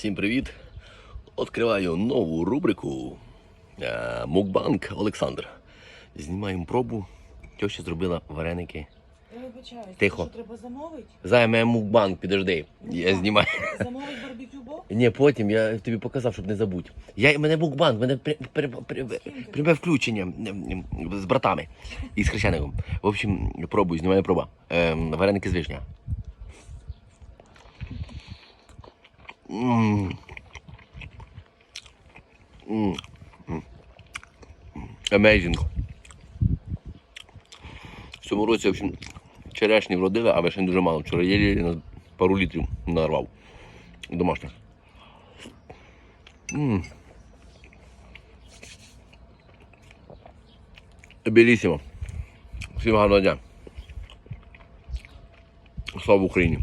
Всім привіт! Відкриваю нову рубрику е, Мукбанк Олександр. Знімаємо пробу. Тьоща зробила вареники. Я Тихо. що треба замовити? Займе мукбанк, підожди. Я знімаю. Замовити барбекю бо? Ні, потім я тобі показав, щоб не забудь. Я, мене мукбанк, мене при, при, при, пряме включення з братами і з хрещеником. В общем, пробую, знімаю проба. Ем, вареники з вишня. Amazing. В цьому році, в общем, черешні вродили, а вишень дуже мало. Вчора єлі на пару літрів нарвав. Домашніх. М. Белісімо. Всім гарного дня. Слава Україні!